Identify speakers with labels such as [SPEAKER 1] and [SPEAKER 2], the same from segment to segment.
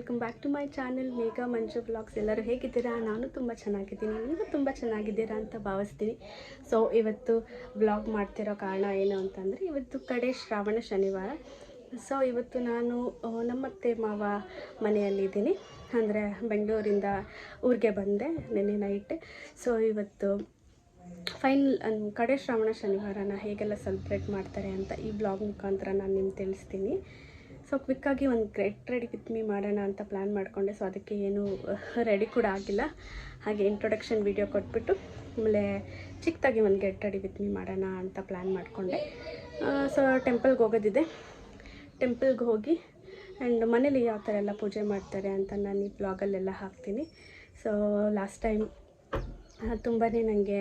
[SPEAKER 1] Welcome back to my channel Megha Manju vlogs. ಎಲ್ಲರೂ ಹೇಗಿದ್ದೀರಾ? ನಾನು ತುಂಬ ಚೆನ್ನಾಗಿದ್ದೀನಿ. ನೀವು ತುಂಬ ಚೆನ್ನಾಗಿದ್ದೀರಾ ಅಂತ ಭಾವಿಸ್ತೀನಿ. ಸೊ ಇವತ್ತು ಬ್ಲಾಗ್ ಮಾಡ್ತಿರೋ ಕಾರಣ ಏನು ಅಂತಂದರೆ, ಇವತ್ತು ಕಡೆ ಶ್ರಾವಣ ಶನಿವಾರ. ಸೊ ಇವತ್ತು ನಾನು ನಮ್ಮತ್ತೆ ಮಾವ ಮನೆಯಲ್ಲಿದ್ದೀನಿ. ಅಂದರೆ, ಬೆಂಗಳೂರಿಂದ ಊರಿಗೆ ಬಂದೆ ನಿನ್ನೆ ನೈಟ್ ಸೊ ಇವತ್ತು ಫೈನಲ್ ಕಡೆ ಶ್ರಾವಣ ಶನಿವಾರನ ಹೇಗೆಲ್ಲ ಸೆಲೆಬ್ರೇಟ್ ಮಾಡ್ತಾರೆ ಅಂತ ಈ ಬ್ಲಾಗ್ ಮುಖಾಂತರ ನಾನು ನಿಮ್ಗೆ ತಿಳಿಸ್ತೀನಿ. ಸೊ ಕ್ವಿಕ್ಕಾಗಿ ಒಂದು ಗ್ರೆಟ್ ರೆಡಿ ವಿತ್ ಮೀ ಮಾಡೋಣ ಅಂತ ಪ್ಲ್ಯಾನ್ ಮಾಡಿಕೊಂಡೆ. ಸೊ ಅದಕ್ಕೆ ಏನು ರೆಡಿ ಕೂಡ ಆಗಿಲ್ಲ. ಹಾಗೆ ಇಂಟ್ರೊಡಕ್ಷನ್ ವಿಡಿಯೋ ಕೊಟ್ಬಿಟ್ಟು, ಆಮೇಲೆ ಚಿಕ್ಕದಾಗಿ ಒಂದು ಗೆಟ್ ರೆಡಿ ವಿತ್ ಮೀ ಮಾಡೋಣ ಅಂತ ಪ್ಲ್ಯಾನ್ ಮಾಡಿಕೊಂಡೆ. ಸೊ ಟೆಂಪಲ್ಗೆ ಹೋಗೋದಿದೆ. ಟೆಂಪಲ್ಗೆ ಹೋಗಿ ಆ್ಯಂಡ್ ಮನೇಲಿ ಯಾವ ಥರ ಎಲ್ಲ ಪೂಜೆ ಮಾಡ್ತಾರೆ ಅಂತ ನಾನು ಈ ಬ್ಲಾಗಲ್ಲೆಲ್ಲ ಹಾಕ್ತೀನಿ. ಸೊ ಲಾಸ್ಟ್ ಟೈಮ್ ತುಂಬಾ ನನಗೆ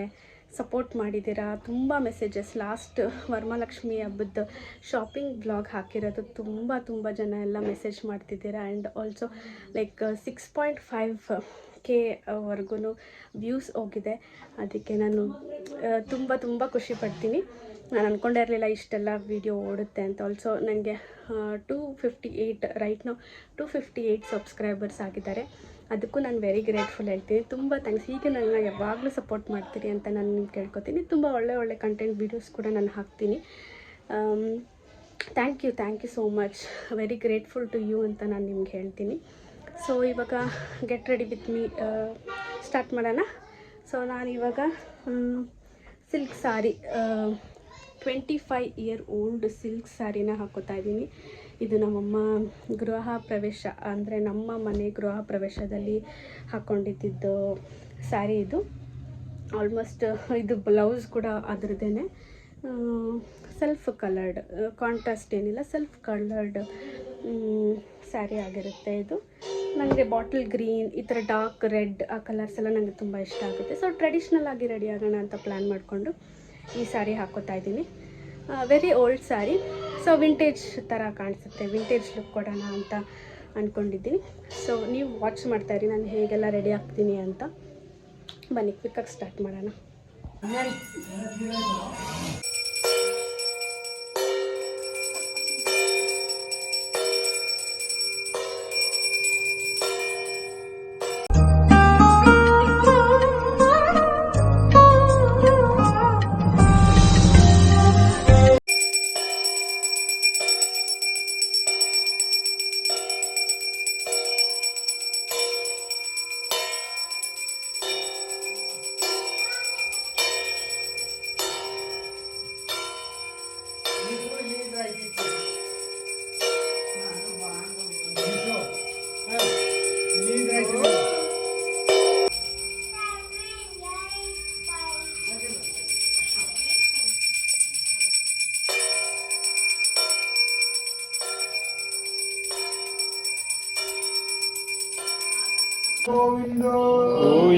[SPEAKER 1] ಸಪೋರ್ಟ್ ಮಾಡಿದ್ದೀರಾ? ತುಂಬ ಮೆಸೇಜಸ್ ಲಾಸ್ಟ್ ವರ್ಮಾಲಕ್ಷ್ಮಿ ಹಬ್ಬದ ಶಾಪಿಂಗ್ ಬ್ಲಾಗ್ ಹಾಕಿರೋದು ತುಂಬ ತುಂಬ ಜನ ಎಲ್ಲ ಮೆಸೇಜ್ ಮಾಡ್ತಿದ್ದೀರಾ? And also like six point five K ವರ್ಗೂ views ಹೋಗಿದೆ. ಅದಕ್ಕೆ ನಾನು ತುಂಬ ತುಂಬ ಖುಷಿ ಪಡ್ತೀನಿ. ನಾನು ಅಂದ್ಕೊಂಡೇ ಇರಲಿಲ್ಲ ಇಷ್ಟೆಲ್ಲ ವೀಡಿಯೋ ಓಡುತ್ತೆ ಅಂತ. ಆಲ್ಸೋ ನನಗೆ ಟೂ ಫಿಫ್ಟಿ ಏಯ್ಟ್ ರೈಟ್ ನಾವು ಟೂ ಫಿಫ್ಟಿ ಏಯ್ಟ್ ಸಬ್ಸ್ಕ್ರೈಬರ್ಸ್ ಆಗಿದ್ದಾರೆ. ಅದಕ್ಕೂ ನಾನು ವೆರಿ ಗ್ರೇಟ್ಫುಲ್ ಹೇಳ್ತೀನಿ. ತುಂಬ ಥ್ಯಾಂಕ್ಸ್ ಹೀಗೆ ನನ್ನ ಯಾವಾಗಲೂ ಸಪೋರ್ಟ್ ಮಾಡ್ತೀರಿ ಅಂತ ನಾನು ನಿಮ್ಗೆ ಕೇಳ್ಕೊತೀನಿ. ತುಂಬ ಒಳ್ಳೆ ಒಳ್ಳೆ ಕಂಟೆಂಟ್ ವೀಡಿಯೋಸ್ ಕೂಡ ನಾನು ಹಾಕ್ತೀನಿ. Thank you thank you so much very grateful to you ಅಂತ ನಾನು ನಿಮ್ಗೆ ಹೇಳ್ತೀನಿ. ಸೊ ಇವಾಗ get ready with me start ಮಾಡೋಣ. ಸೊ ನಾನು ಇವಾಗ silk sari twenty five year old silk ಸ್ಯಾರಿನ ಹಾಕೋತಾ ಇದ್ದೀನಿ. ಇದು ನಮ್ಮಮ್ಮ ಗೃಹ ಪ್ರವೇಶ, ಅಂದರೆ ನಮ್ಮ ಮನೆ ಗೃಹ ಪ್ರವೇಶದಲ್ಲಿ ಹಾಕ್ಕೊಂಡಿದ್ದು ಸ್ಯಾರಿ ಇದು. ಆಲ್ಮೋಸ್ಟ್ ಇದು ಬ್ಲೌಸ್ ಕೂಡ ಅದರದ್ದೇ ಸೆಲ್ಫ್ ಕಲರ್ಡ್ ಕಾಂಟ್ರಾಸ್ಟ್ ಏನಿಲ್ಲ ಸೆಲ್ಫ್ ಕಲರ್ಡ್ ಸ್ಯಾರಿ ಆಗಿರುತ್ತೆ ಇದು. ನನಗೆ ಬಾಟಲ್ ಗ್ರೀನ್ ಈ ಥರ ಡಾರ್ಕ್ ರೆಡ್ ಆ ಕಲರ್ಸ್ ಎಲ್ಲ ನನಗೆ ತುಂಬ ಇಷ್ಟ ಆಗುತ್ತೆ. ಸೊ ಟ್ರೆಡಿಷ್ನಲ್ ಆಗಿ ರೆಡಿ ಆಗೋಣ ಅಂತ ಪ್ಲ್ಯಾನ್ ಮಾಡಿಕೊಂಡು ಈ ಸ್ಯಾರಿ ಹಾಕೋತಾ ಇದ್ದೀನಿ. Very old sari. So vintage ಥರ ಕಾಣಿಸುತ್ತೆ. ವಿಂಟೇಜ್ ಲುಕ್ ಕೊಡೋಣ ಅಂತ ಅಂದ್ಕೊಂಡಿದ್ದೀನಿ ಸೊ ನೀವು ವಾಚ್ ಮಾಡ್ತಾಯಿರಿ ನಾನು ಹೇಗೆಲ್ಲ ರೆಡಿ ಆಗ್ತೀನಿ ಅಂತ. ಬನ್ನಿ ಕ್ವಿಕ್ಕಾಗಿ ಸ್ಟಾರ್ಟ್ ಮಾಡೋಣ.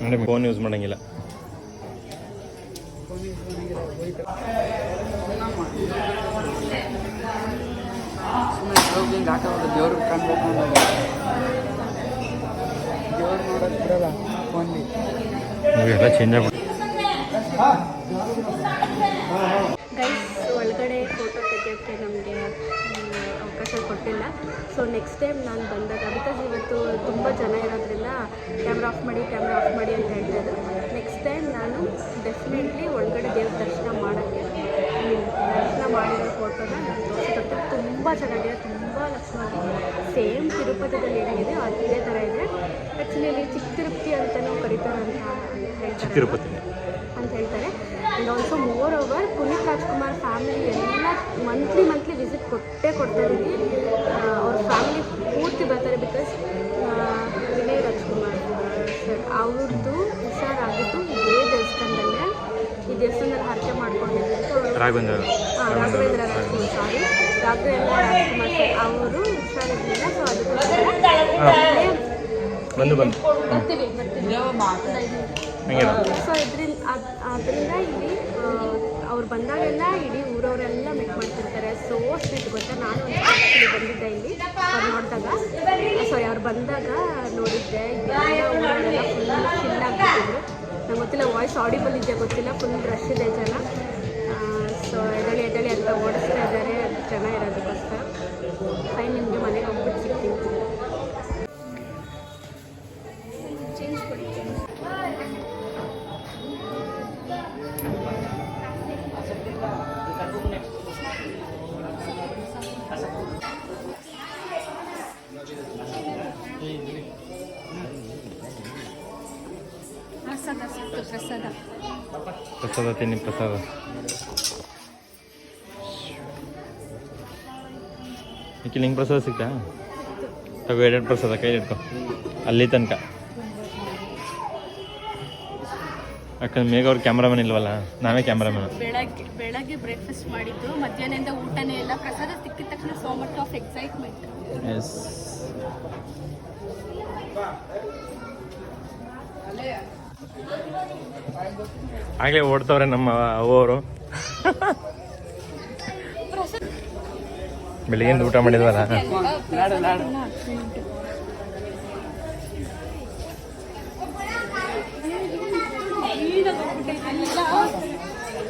[SPEAKER 2] ಅಂದ್ರೆ ಫೋನ್ ಯೂಸ್ ಮಾಡಂಗಿಲ್ಲ
[SPEAKER 3] ಹೋಗಿ ಹಿಂಗೆ ಆಟ ಆಡೋದು ದೇವ್ರು ಕಾಣ್ಬೇಕು ದೇವ್ರು ನೋಡೋದು ಬಿಡಲ್ಲ ಫೋನ್ಲಿ
[SPEAKER 2] ಇವೆಲ್ಲ ಚೇಂಜ್ ಆಗ್ಬಿಟ್ಟು
[SPEAKER 1] ಗೈಸ್ ಒಳಗಡೆ ಫೋಟೋ ತೆಗೆಯೋಕ್ಕೆ ನಮಗೆ ಅವಕಾಶ ಕೊಟ್ಟಿಲ್ಲ. ಸೊ ನೆಕ್ಸ್ಟ್ ಟೈಮ್ ನಾನು ಬಂದಾಗ ಬಿಕಾಸ್ ಇವತ್ತು ತುಂಬ ಜನ ಇರೋದ್ರಿಂದ ಕ್ಯಾಮ್ರಾ ಆಫ್ ಮಾಡಿ ಕ್ಯಾಮ್ರಾ ಆಫ್ ಮಾಡಿ ಅಂತ ಹೇಳ್ತಾ ಇದ್ರು ನೆಕ್ಸ್ಟ್ ಟೈಮ್ ನಾನು ಡೆಫಿನೆಟ್ಲಿ ಒಳಗಡೆ ದೇವ್ರ ದರ್ಶನ ಮಾಡೋಕ್ಕೆ ದರ್ಶನ ಮಾಡಿರೋ ಫೋಟೋನ ನಾನು ತೋರಿಸ್ಕೊಡ್ತೀನಿ ತುಂಬ ಚೆನ್ನಾಗಿದೆ ತುಂಬ ಲಕ್ಷ್ಮವಾಗಿ ಸೇಮ್ ತಿರುಪತಿದಲ್ಲಿ ಏನಾಗಿದೆ ಅದೇ ಥರ ಇದೆ. ಆ್ಯಕ್ಚುಲಿ ಅಲ್ಲಿ ಚಿಕ್ಕ ತಿರುಪತಿ ಅಂತಲೂ ಕರೀತಾರೆ ಅಂತ ಹೇಳ್ತಾರೆ. ಅಂತ ಹೇಳ್ತಾರೆ. And also moreover Puneeth Rajkumar family ಎಲ್ಲ ಮಂತ್ಲಿ ಮಂತ್ಲಿ ವಿಸಿಟ್ ಕೊಟ್ಟೇ ಕೊಡ್ತಾ ಇಲ್ಲಿ ಅವ್ರ ಫ್ಯಾಮಿಲಿ ಪೂರ್ತಿ ಬರ್ತಾರೆ ಬಿಕಾಸ್ ವಿನಯ್ ರಾಜ್ಕುಮಾರ್ ಸರ್ ಅವ್ರದ್ದು ಹುಷಾರಾಗಿದ್ದು ಇದೇ ದೇವಸ್ಥಾನದಲ್ಲೇ ಈ ದೇವಸ್ಥಾನದಲ್ಲಿ ಹರಕೆ ಮಾಡ್ಕೊಂಡಿದ್ದು
[SPEAKER 2] ರಾಘವೇಂದ್ರ
[SPEAKER 1] ರಾಜ್ಕುಮಾರ್ ಸಾರಿ ರಾಘವೇಂದ್ರ ರಾಜ್ಕುಮಾರ್ ಸರ್ ಅವರು ಹುಷಾರಿರಲಿಲ್ಲ. ಸೊ ಅದಕ್ಕೋಸ್ಕರ
[SPEAKER 2] ಬಂದು ಬಂದು.
[SPEAKER 1] ಬರ್ತೀವಿ ಬರ್ತೀವಿ.
[SPEAKER 2] ಹಂಗೆ.
[SPEAKER 1] ಸೊ ಇದರಿಂದ ಅದರಿಂದ ಇಲ್ಲಿ ಅವ್ರು ಬಂದಾಗೆಲ್ಲ ಇಡೀ ಊರವರೆಲ್ಲ ಮೀಟ್ ಮಾಡ್ತಿರ್ತಾರೆ. ಸೋ ಸ್ವೀಟ್ ಗೊತ್ತಾ? ನಾನು ಒಂದು ಬಂದಿದ್ದೆ ಇಲ್ಲಿ, ಅವ್ರು ನೋಡಿದಾಗ. ಸಾರಿ ಅವ್ರು ಬಂದಾಗ ನೋಡಿದ್ದೆ ಊರವರೆಲ್ಲ ಫುಲ್ ಆಗ್ಬಿಟ್ಟಿದ್ರು ನಂಗೆ ಗೊತ್ತಿಲ್ಲ ವಾಯ್ಸ್ ಆಡಿಬಲ್ ಇದೆಯಾ ಗೊತ್ತಿಲ್ಲ ಫುಲ್ ರಶ್ ಇದೆ ಜನ. ಸೊ ಎದಳಿ ಎದಳಿ ಅಂತ ಓಡಿಸ್ತಾ ಪ್ರಸಾದ ಪ್ರಸಾದ
[SPEAKER 2] ತಿನ್ನಿ ಪ್ರಸಾದ. ಈಕೆ ನಿಂಗೆ ಪ್ರಸಾದ ಸಿಗ್ತಾ? ತಗೋ ಎರಡೆರಡು ಪ್ರಸಾದ ಕೈ ಇಟ್ಕೊ ಅಲ್ಲಿ ತನಕ. ಯಾಕಂದ್ರೆ ಮೇಘ ಅವ್ರ ಕ್ಯಾಮ್ರಾಮನ್ ಇಲ್ವಲ್ಲ? ನಾವೇ ಕ್ಯಾಮ್ರಾಮನ್.
[SPEAKER 1] ಬೆಳಗ್ಗೆ ಬೆಳಗ್ಗೆ ಬ್ರೇಕ್ಫಾಸ್ಟ್ ಮಾಡಿದ್ದು. ಮಧ್ಯಾಹ್ನದಿಂದ ಊಟನೇ ಇಲ್ಲ. ಪ್ರಸಾದ ಸಿಕ್ಕಿದ ತಕ್ಷಣ ಸೋ ಮಚ್ ಆಫ್ ಎಕ್ಸೈಟ್ಮೆಂಟ್
[SPEAKER 2] ಎಸ್ ಆಗ್ಲೇ ಓಡ್ತವ್ರೆ ನಮ್ಮ ಅವರು ಬೆಳಿಗ್ಗೆಯಿಂದ ಊಟ ಮಾಡಿದ್ವಲ್ಲ?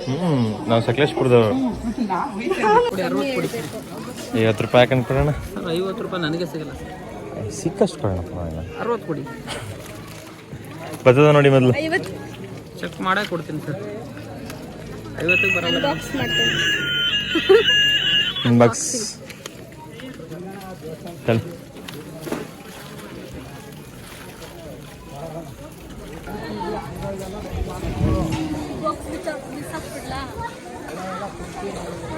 [SPEAKER 2] ಹ್ಮ್ ನಾವು ಸಕಲೇಶ್ಪುರದವರು. ಐವತ್ತು ರೂಪಾಯಿ ಹಾಕೊಂಡು ಕೊಡೋಣ?
[SPEAKER 3] ಐವತ್ತು ರೂಪಾಯಿ ನನಗೆ ಸಿಗಲ್ಲ.
[SPEAKER 2] ಸಿಕ್ಕಷ್ಟು ಕೊಡೋಣ
[SPEAKER 3] ಅರವತ್ತು ಕೊಡಿ.
[SPEAKER 2] ಬರ್ತದ ನೋಡಿ ಮೊದಲು.
[SPEAKER 3] ಚೆಕ್ ಮಾಡೇ ಕೊಡ್ತೀನಿ ಸರ್ ಐವತ್ತಕ್ಕೆ ಬರಲ್ಲ.
[SPEAKER 1] ಬಾಕ್ಸ್ ಮಾಡ್ತೀನಿ.
[SPEAKER 2] ಬಾಕ್ಸ್ ಚಲ್
[SPEAKER 1] ತಿಂತಾರೆ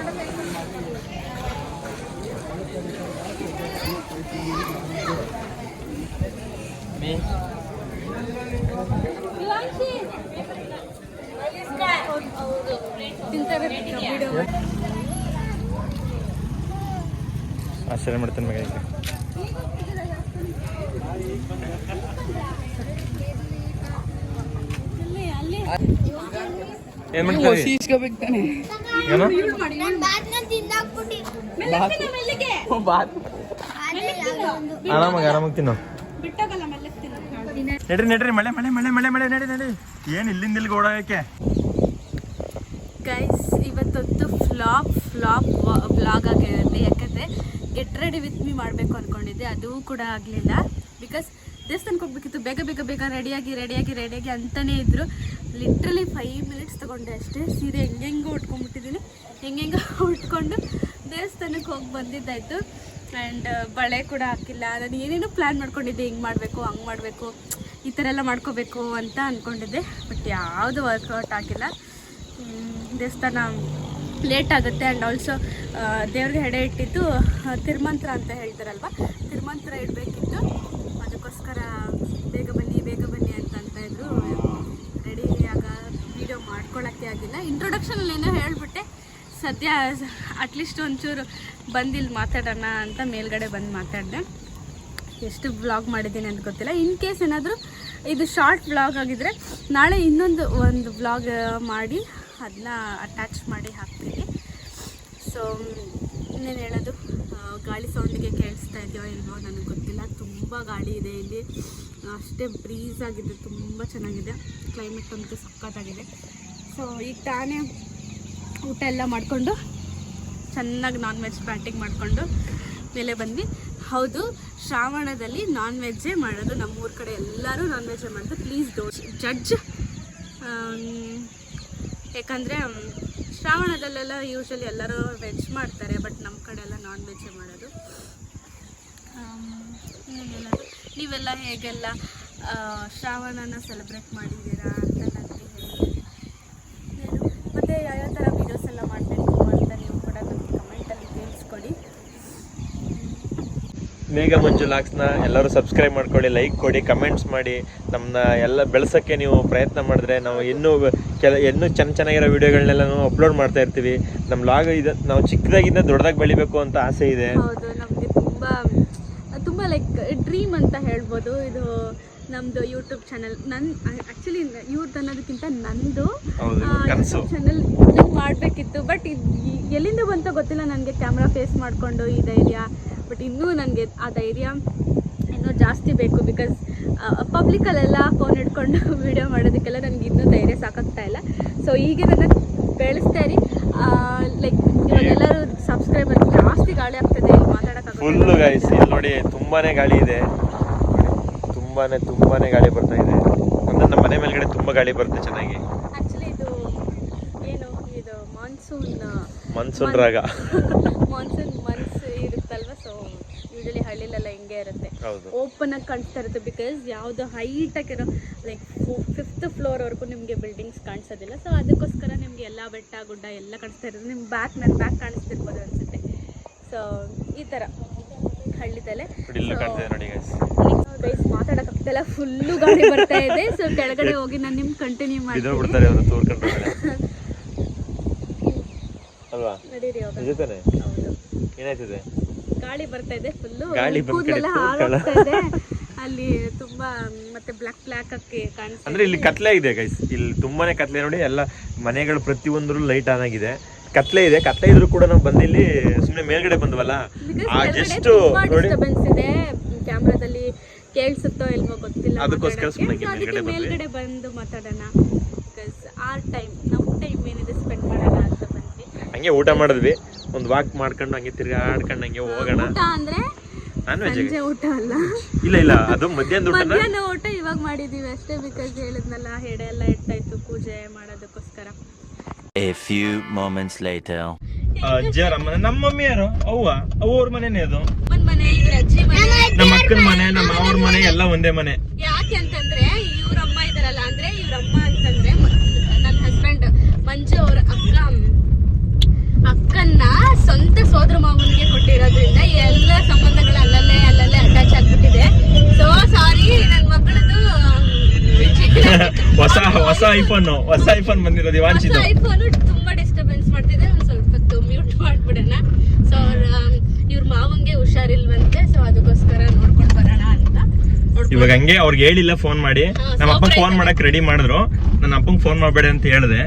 [SPEAKER 2] ಆಶ್ಚರ್ಯ ಮಾಡ್ತೇನೆ ಮಗ ಈಗ ಏನ್? ಆರಾಮಾಗಿ ಆರಾಮಾಗಿ ತಿನ್ನು. ನಡ್ರಿ ನಡ್ರಿ ಮಳೆ ಮಳೆ ಮಳೆ ಮಳೆ ಮಳೆ ನಡಿ ನಡಿ ಏನು ಇಲ್ಲಿಂದ ಇಲ್ಲಿಗೆ ಓಡೋಕೆ
[SPEAKER 1] ಗೈಸ್ ಇವತ್ತೊಂದು ಫ್ಲಾಪ್ ಫ್ಲಾಪ್ ಬ್ಲಾಗ್ ಆಗಿರುತ್ತೆ. ಯಾಕಂದರೆ ಗೆಟ್ ರೆಡಿ ವಿತ್ ಮೀ ಮಾಡಬೇಕು ಅಂದ್ಕೊಂಡಿದ್ದೆ ಅದು ಕೂಡ ಆಗಲಿಲ್ಲ. ಬಿಕಾಸ್ ದೇವಸ್ಥಾನಕ್ಕೆ ಹೋಗ್ಬೇಕಿತ್ತು, ಬೇಗ ಬೇಗ ಬೇಗ ರೆಡಿಯಾಗಿ ರೆಡಿಯಾಗಿ ರೆಡಿಯಾಗಿ ಅಂತಲೇ ಇದ್ದರು ಲಿಟ್ರಲಿ ಫೈವ್ ಮಿನಿಟ್ಸ್ ತೊಗೊಂಡೆ ಅಷ್ಟೇ. ಸೀರೆ ಹೆಂಗೆಂಗೋ ಉಟ್ಕೊಂಡ್ಬಿಟ್ಟಿದ್ದೀನಿ. ಹೆಂಗೆಂಗೋ ಉಟ್ಕೊಂಡು ದೇವಸ್ಥಾನಕ್ಕೆ ಹೋಗಿ ಬಂದಿದ್ದಾಯಿತು. ಆ್ಯಂಡ್ ಬಳೆ ಕೂಡ ಹಾಕಿಲ್ಲ. ನಾನು ಏನೇನೋ ಪ್ಲ್ಯಾನ್ ಮಾಡ್ಕೊಂಡಿದ್ದೆ, ಹಿಂಗೆ ಮಾಡಬೇಕು, ಹಂಗೆ ಮಾಡಬೇಕು, ಈ ಥರ ಎಲ್ಲ ಮಾಡ್ಕೋಬೇಕು ಅಂತ ಅಂದ್ಕೊಂಡಿದ್ದೆ ಬಟ್ ಯಾವುದು ವರ್ಕೌಟ್ ಆಗಿಲ್ಲ. ದೇವಸ್ಥಾನ ಲೇಟ್ ಆಗುತ್ತೆ ಆ್ಯಂಡ್ ಆಲ್ಸೋ ದೇವ್ರಿಗೆ ಹೆಡೆ ಇಟ್ಟಿದ್ದು ತಿರುಮಂತ್ರ ಅಂತ ಹೇಳ್ತಾರಲ್ವ? ತಿರುಮಂತ್ರ ಇಡಬೇಕಿತ್ತು. ಅದಕ್ಕೋಸ್ಕರ ಬೇಗ ಬನ್ನಿ ಬೇಗ ಬನ್ನಿ ಅಂತ ಅಂತ ರೆಡಿ ಆಗ ವೀಡಿಯೋ ಮಾಡ್ಕೊಳ್ಳೋಕ್ಕೆ ಆಗಿಲ್ಲ. ಇಂಟ್ರೊಡಕ್ಷನಲ್ಲಿ ಏನೋ ಹೇಳಿಬಿಟ್ಟೆ. ಸದ್ಯ ಅಟ್ಲೀಸ್ಟ್ ಒಂಚೂರು ಬಂದು ಇಲ್ಲಿ ಮಾತಾಡೋಣ ಅಂತ ಮೇಲ್ಗಡೆ ಬಂದು ಮಾತಾಡಿದೆ. ಎಷ್ಟು ವ್ಲಾಗ್ ಮಾಡಿದ್ದೀನಿ ಅಂತ ಗೊತ್ತಿಲ್ಲ. ಇನ್ ಕೇಸ್ ಏನಾದರೂ ಇದು ಶಾರ್ಟ್ ವ್ಲಾಗ್ ಆಗಿದ್ರೆ ನಾಳೆ ಇನ್ನೊಂದು ಒಂದು ವ್ಲಾಗ್ ಮಾಡಿ ಅದನ್ನ ಅಟ್ಯಾಚ್ ಮಾಡಿ ಹಾಕ್ತೀನಿ. ಸೊ ಇನ್ನೇನು ಹೇಳೋದು? ಗಾಳಿ ಸೌಂಡಿಗೆ ಕೇಳಿಸ್ತಾ ಇದೆಯೋ ಇಲ್ವೋ ನನಗೆ ಗೊತ್ತಿಲ್ಲ. ತುಂಬ ಗಾಳಿ ಇದೆ ಇಲ್ಲಿ. ಅಷ್ಟೇ ಬ್ರೀಸ್ ಆಗಿದೆ. ತುಂಬ ಚೆನ್ನಾಗಿದೆ. ಕ್ಲೈಮೇಟ್ ಅಂತೂ ಸಖತ್ತಾಗಿದೆ. ಸೊ ಈಗ ತಾನೇ ಊಟ ಎಲ್ಲ ಮಾಡಿಕೊಂಡು ಚೆನ್ನಾಗಿ ನಾನ್ ವೆಜ್ ಪ್ಯಾಟಿಂಗ್ ಮಾಡಿಕೊಂಡು ಮೇಲೆ ಬಂದ್ವಿ. ಹೌದು, ಶ್ರಾವಣದಲ್ಲಿ ನಾನ್ ವೆಜ್ಜೇ ಮಾಡೋದು ನಮ್ಮೂರ ಕಡೆ ಎಲ್ಲರೂ ನಾನ್ ವೆಜ್ಜೇ ಮಾಡೋದು ಪ್ಲೀಸ್ ಡೋ ಜಡ್ಜ್ ಯಾಕಂದರೆ ಶ್ರಾವಣದಲ್ಲೆಲ್ಲ ಯೂಶ್ವಲಿ ಎಲ್ಲರೂ ವೆಜ್ ಮಾಡ್ತಾರೆ ಬಟ್ ನಮ್ಮ ಕಡೆ ಎಲ್ಲ ನಾನ್ ವೆಜ್ಜೇ ಮಾಡೋದು? ನೀವೆಲ್ಲ ಹೇಗೆಲ್ಲ ಶ್ರಾವಣನ ಸೆಲೆಬ್ರೇಟ್ ಮಾಡಿದ್ದೀರಾ ಅಂತ ನನಗೆ ಮತ್ತು ಯಾವ್ಯಾವ ಥರ ವೀಡಿಯೋಸ್ ಎಲ್ಲ ಮಾಡಬೇಕು ಅಂತ ನೀವು ಕೂಡ ನನಗೆ ಕಮೆಂಟಲ್ಲಿ ತಿಳಿಸ್ಕೊಡಿ.
[SPEAKER 2] ಮೇಘ ಮಂಜು ಲಾಕ್ಸ್ನ ಎಲ್ಲರೂ ಸಬ್ಸ್ಕ್ರೈಬ್ ಮಾಡ್ಕೊಳ್ಳಿ ಲೈಕ್ ಕೊಡಿ ಕಮೆಂಟ್ಸ್ ಮಾಡಿ. ನಮ್ಮನ್ನ ಎಲ್ಲ ಬೆಳೆಸೋಕ್ಕೆ ನೀವು ಪ್ರಯತ್ನ ಮಾಡಿದ್ರೆ ನಾವು ಇನ್ನೂ ಕೆಲ ಇನ್ನೂ ಚೆನ್ನ ಚೆನ್ನಾಗಿರೋ ವೀಡಿಯೋಗಳನ್ನೆಲ್ಲ ಅಪ್ಲೋಡ್ ಮಾಡ್ತಾ ಇರ್ತೀವಿ. ನಮ್ಮ ಲಾಗ್ ಇದು ನಾವು ಚಿಕ್ಕದಾಗಿಂದ ದೊಡ್ಡದಾಗಿ ಬೆಳಿಬೇಕು ಅಂತ ಆಸೆ ಇದೆ.
[SPEAKER 1] ಹೌದು ನಮಗೆ ತುಂಬ ತುಂಬ ಲೈಕ್ ಡ್ರೀಮ್ ಅಂತ ಹೇಳ್ಬೋದು. ಇದು ನಮ್ದು ಯೂಟ್ಯೂಬ್ ಚಾನಲ್ ನನ್ನ ಆ್ಯಕ್ಚುಲಿ ಇವ್ರದ್ದು ಅನ್ನೋದಕ್ಕಿಂತ ನಂದು. ಚಾನಲ್ ಮಾಡಬೇಕಿತ್ತು. ಬಟ್ ಎಲ್ಲಿಂದ ಬಂತೋ ಗೊತ್ತಿಲ್ಲ. ನನಗೆ ಕ್ಯಾಮ್ರಾ ಫೇಸ್ ಮಾಡಿಕೊಂಡು ಈ ಧೈರ್ಯ. ಬಟ್ ಇನ್ನೂ ನನಗೆ ಆ ಧೈರ್ಯ. ಇನ್ನೂ ಜಾಸ್ತಿ ಬೇಕು ಬಿಕಾಸ್ ಪಬ್ಲಿಕಲ್ಲೆಲ್ಲ ಫೋನ್ ಹಿಡ್ಕೊಂಡು ವಿಡಿಯೋ ಮಾಡೋದಕ್ಕೆಲ್ಲ ನನಗೆ ಇನ್ನೂ ಧೈರ್ಯ ಸಾಕಾಗ್ತಾ ಇಲ್ಲ. ಸೊ ಹೀಗೆ ನನ್ನ ಬೆಳೆಸ್ತಾ ಇರಿ. ಲೈಕ್ ಇವಾಗ ಎಲ್ಲರೂ ಸಬ್ಸ್ಕ್ರೈಬರ್ ಜಾಸ್ತಿ ಗಾಳಿ ಆಗ್ತದೆ ಇಲ್ಲಿ ಮಾತಾಡೋಕ್ಕಾಗಲ್ಲ
[SPEAKER 2] ಫುಲ್ಲು ಗಾಯ್ಸ್ ಇಲ್ಲಿ ನೋಡಿ ತುಂಬಾನೇ ಗಾಳಿ ಇದೆ. ತುಂಬಾನೇ ತುಂಬಾನೇ ಗಾಳಿ ಬರ್ತಾ ಇದೆ. ಅಂದ್ರೆ ನಮ್ಮ ಮನೆ ಮೇಲ್ಗಡೆ ತುಂಬಾ ಗಾಳಿ ಬರುತ್ತೆ ಚೆನ್ನಾಗಿ.
[SPEAKER 1] ಆ್ಯಕ್ಚುಲಿ ಇದು ಏನು ಇದು ಮಾನ್ಸೂನ್
[SPEAKER 2] ಮನ್ಸೂನ್ ರಾಗ
[SPEAKER 1] ಮಾನ್ಸೂನ್ ಮನ್ಸ್ ಇರುತ್ತಲ್ವ ಸೊ ಯೂಶಲಿ ಹಳ್ಳಿಲೆಲ್ಲ ಹಿಂಗೆ ಇರುತ್ತೆ. ಓಪನ್ ಆಗಿ ಕಾಣಿಸ್ತಾ ಇರುತ್ತೆ ಬಿಕಾಸ್ ಯಾವುದು ಹೈಟ್ ಆಗಿರೋ ಲೈಕ್ ಫಿಫ್ತ್ ಫ್ಲೋರ್ವರೆಗೂ ನಿಮಗೆ ಬಿಲ್ಡಿಂಗ್ಸ್ ಕಾಣಿಸೋದಿಲ್ಲ. ಸೊ ಅದಕ್ಕೋಸ್ಕರ ನಿಮಗೆ ಎಲ್ಲ ಬೆಟ್ಟ ಗುಡ್ಡ ಎಲ್ಲ ಕಾಣಿಸ್ತಾ ಇರುತ್ತೆ ನಿಮ್ಮ ಬ್ಯಾಕ್ ನನ್ನ ಬ್ಯಾಕ್ ಕಾಣಿಸ್ತಿರ್ಬೋದು ಅನ್ಸುತ್ತೆ. ಸೊ ಈ ತರ ಹಳ್ಳಿದಲ್ಲೇ
[SPEAKER 2] ಗೈಸ್
[SPEAKER 1] ಮಾತಾಡೋಕ್ಕಾಗ್ತಿಲ್ಲ ಫುಲ್ಲು ಗಾಡಿ ಬರ್ತಾ ಇದೆ. ಸೊ ಕೆಳಗಡೆ ಹೋಗಿ ನಾನು ನಿಮ್ಗೆ ಕಂಟಿನ್ಯೂ ಮಾಡ್ತೀನಿ.
[SPEAKER 2] ಅಲ್ವಾ?
[SPEAKER 1] ನಡೀರಿ
[SPEAKER 2] ಏನಾಯ್ತಿದೆ?
[SPEAKER 1] ಗಾಳಿ ಬರ್ತಾ ಇದೆ ಫುಲ್ಲು
[SPEAKER 2] ಗಾಳಿ
[SPEAKER 1] ಕೂದಲೆಲ್ಲ
[SPEAKER 2] ಕೂತ್ಕೊಳ್ಳ.
[SPEAKER 1] ಇದೆ. ಅಲ್ಲಿ ತುಂಬಾ ಮತ್ತೆ ಬ್ಲಾಕ್ ಬ್ಲಾಕ್ ಆಗಿ ಕಾಣಿಸ್ತಾ
[SPEAKER 2] ಅಂದ್ರೆ ಇಲ್ಲಿ ಕತ್ಲೆ ಇದೆ ಗೈಸ್ ಇಲ್ಲಿ ತುಂಬಾನೇ ಕತ್ಲೆ ನೋಡಿ ಎಲ್ಲ ಮನೆಗಳು ಪ್ರತಿಯೊಂದ್ರು ಲೈಟ್ ಆನ್ ಆಗಿದೆ. ಕತ್ಲೆ ಇದೆ. ಕತ್ಲೆ ಇದ್ರೂ ಕೂಡ ನಾವು ಬಂದಿಲ್ಲಿ ಸುಮ್ಮನೆ ಮೇಲ್ಗಡೆ ಬಂದ್ವಲ್ಲ? ಆ ಜಸ್ಟ್ ನೋಡಿ.
[SPEAKER 1] ಇದೆ. ಕ್ಯಾಮ್ರಾದಲ್ಲಿ ಕೇಳಿಸುತ್ತೋ ಇಲ್ವೋ ಗೊತ್ತಿಲ್ಲ
[SPEAKER 2] ಅದಕ್ಕೋಸ್ಕರ
[SPEAKER 1] ಸುಮ್ಮನೆ
[SPEAKER 2] ಸುಮ್ನೆ ಮೇಲ್ಗಡೆ.
[SPEAKER 1] ಬಂದು ಮಾತಾಡೋಣ. ಬಿಕಾಸ್ ಆರ್ ಟೈಮ್ ನಮ್ಮ ಟೈಮ್ ಏನಿದೆ ಸ್ಪೆಂಡ್ ಮಾಡೋಣ ಅಂತ ಬಂದ್ವಿ.
[SPEAKER 2] ಹಂಗೆ ಊಟ ಮಾಡಿದ್ವಿ. ಒಂದು ವಾಕ್ ಮಾಡ್ಕೊಂಡು ಹಂಗೆ ತಿರ್ಗಾಡ್ಕೊಂಡು ಹಂಗೆ ಹೋಗೋಣ.
[SPEAKER 1] ಅಂದ್ರೆ
[SPEAKER 2] ನಾನ್ ವೆಜ್
[SPEAKER 1] ಸಂಜೆ ಊಟ ಅಲ್ಲ.
[SPEAKER 2] ಇಲ್ಲ ಇಲ್ಲ ಅದು ಮಧ್ಯಾಹ್ನದ ಊಟ
[SPEAKER 1] ಮಧ್ಯಾಹ್ನ ಊಟ ಇವಾಗ ಮಾಡಿದೀವಿ ಅಷ್ಟೇ ಬಿಕಾಸ್ ಹೇಳಿದ್ನಲ್ಲ ಹೆಡೆ ಎಲ್ಲ ಇಟ್ಟಾಯ್ತು ಇತ್ತು ಪೂಜೆ ಮಾಡೋದಕ್ಕೋಸ್ಕರ.
[SPEAKER 4] A few moments later.
[SPEAKER 2] ಅಜ್ಜರ ಮನೆ ನಮ್ಮ ಮಮ್ಮಿ ಯಾರು ಅವ್ವ ಅವ್ರ ಮನೆನೇ ಅದು?
[SPEAKER 1] ಒಂದ್ ಮನೆ ಇವ್ರ ಅಜ್ಜಿ ಮನೆ
[SPEAKER 2] ನಮ್ಮ ಅಕ್ಕನ ಮನೆ ನಮ್ಮ ಅವ್ರ ಮನೆ ಎಲ್ಲ ಒಂದೇ ಮನೆ.
[SPEAKER 1] ಯಾಕೆ ಅಂತಂದ್ರೆ ಇವ್ರ ಅಮ್ಮ ಇದಾರಲ್ಲ ಅಂದ್ರೆ ಇವ್ರ ಅಮ್ಮ ಅಂತಂದ್ರೆ ಮ- ನನ್ನ ಹಸ್ಬೆಂಡ್ ಮಂಜು ಅವ್ರ ಅಕ್ಕ ಅಕ್ಕನ್ನ ಸ್ವಂತ ಸೋದರ ಮಾವನಿಗೆ ಕೊಟ್ಟಿರೋದ್ರಿಂದ ಎಲ್ಲ ಸಂಬಂಧಗಳು ಅಲ್ಲಲ್ಲೇ ಅಲ್ಲಲ್ಲೇ ಅಟ್ಯಾಚ್ ಆಗ್ಬಿಟ್ಟಿದೆ. ಸೊ ಸಾರಿ ನನ್ನ ಮಗಳದು
[SPEAKER 2] ಹೊಸ ಹೊಸ ಐಫೋನ್ ಹೊಸ ಐಫೋನ್ ಬಂದಿರೋದು
[SPEAKER 1] ಐಫೋನ್ ತುಂಬಾ ಡಿಸ್ಟರ್ಬೆನ್ಸ್ ಮಾಡ್ತಿದೆ. ಒಂದ್ ಸ್ವಲ್ಪ ಹೊತ್ತು ಮ್ಯೂಟ್ ಮಾಡ್ಬಿಡೋಣ. ಸೊ ಇವ್ರ ಮಾವಂಗೆ ಹುಷಾರಿಲ್ವಂತೆ. ಸೊ ಅದಕ್ಕೋಸ್ಕರ ನೋಡ್ಕೊಂಡು ಬರೋಣ ಅಂತ.
[SPEAKER 2] ಇವಾಗ ಹಂಗೆ ಅವ್ರಿಗೆ ಹೇಳಿಲ್ಲ ಫೋನ್ ಮಾಡಿ. ನಮ್ಮ ಅಪ್ಪ ಫೋನ್ ಮಾಡಕ್ ರೆಡಿ ಮಾಡಿದ್ರು. ನನ್ನ ಅಪ್ಪಂಗೆ ಫೋನ್ ಮಾಡಬೇಡ ಅಂತ ಹೇಳಿದೆ.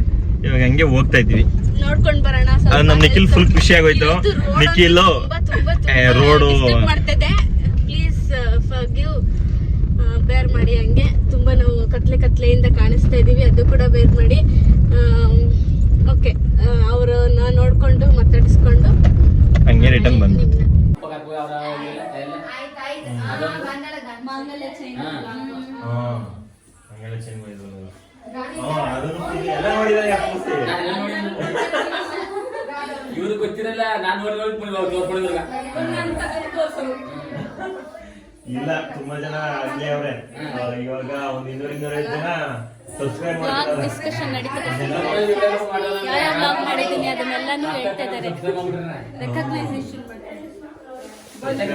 [SPEAKER 2] ಇವಾಗ ಹಂಗೆ ಹೋಗ್ತಾ ಇದ್ವಿ
[SPEAKER 1] ನೋಡ್ಕೊಂಡ್ ಬರೋಣ.
[SPEAKER 2] ಅದು ನಮ್ ನಿಖಿಲ್ ಫುಲ್ ಖುಷಿ ಆಗೋಯ್ತು. ನಿಖಿಲ್, ರೋಡ್. ರೋಡು-
[SPEAKER 1] ಮಾಡ್ತಿದೆ ಪ್ಲೀಸ್ ಫರ್ಗಿವ್ ಬೇರ್ ಮಾಡಿ ಹಂಗೆ. ತುಂಬಾ ನಾವು ಕತ್ಲೆ ಕತ್ಲೆಯಿಂದ ಕಾಣಿಸ್ತಾ ಇದೀವಿ. ಅದು ಕೂಡ ಬೇರ್ ಮಾಡಿ. ಓಕೆ ಅವ್ರನ್ನ ನೋಡ್ಕೊಂಡು ಮಾತಾಡಿಸ್ಕೊಂಡು
[SPEAKER 2] ಹಂಗೆ ರಿಟರ್ನ್ ಬಂದ್ವಿ.
[SPEAKER 1] ನಿಮ್ನ
[SPEAKER 3] ಇವ್ರು ಗೊತ್ತಿರಲ್ಲ ನಾನು
[SPEAKER 2] ಇಲ್ಲ ತುಂಬಾ ಜನ ಅಲ್ಲೇ ಅವ್ರೆ. ಇವಾಗ ಒಂದ್ ಇನ್ನೂರ ಇನ್ನೂರೈದು ಜನ ಸಬ್ಸ್ಕ್ರೈಬ್
[SPEAKER 1] ಡಿಸ್ಕಷನ್ ನಡೀತದೆ. ಯಾವ ಬ್ಲಾಗ್ ಮಾಡಿದ್ದೀನಿ ಅದನ್ನೆಲ್ಲಾನು ಹೇಳ್ತಾ ಇದ್ದಾರೆ. ರೆಕಗ್ನೈಸೇಷನ್
[SPEAKER 2] ಮಾಡಿ